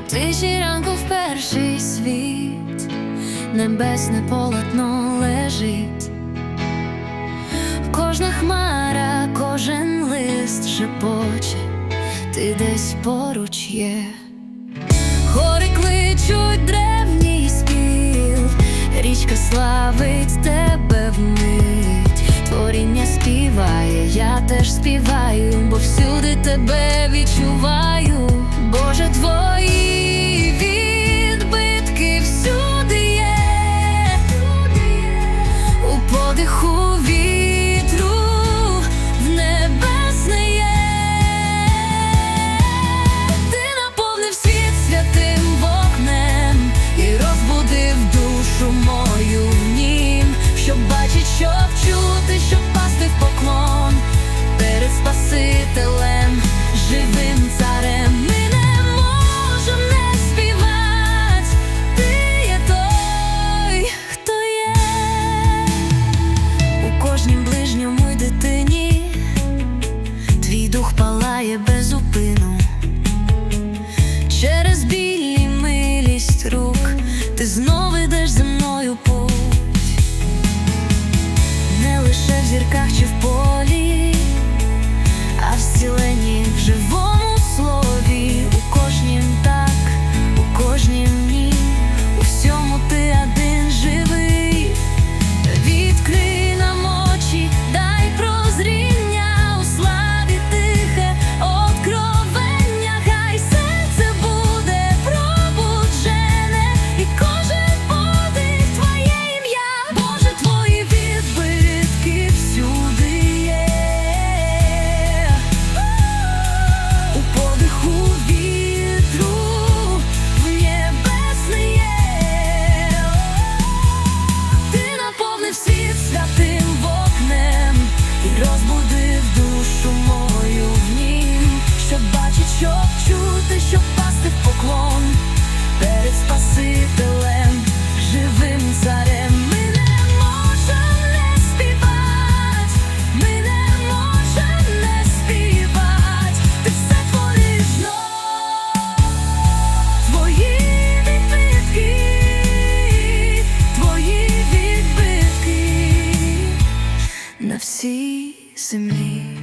тиші ранку в перший світ, небесне полотно лежить, кожна хмара, кожен лист шепоче, ти десь поруч є. Гори кличуть древній спів, річка славить тебе вмить, творіння співає, я теж співаю, бо всюди тебе відчуваю, Боже, твої щоб чути, щоб пасти в поклон перед Спасителем, живим царем. Ми не можемо не співати, ти є той, хто є у кожнім ближньому й дитині. Твій дух палає без Через біль і милість рук Ти знов ідеш зі зірках чи в полі, life sees in me.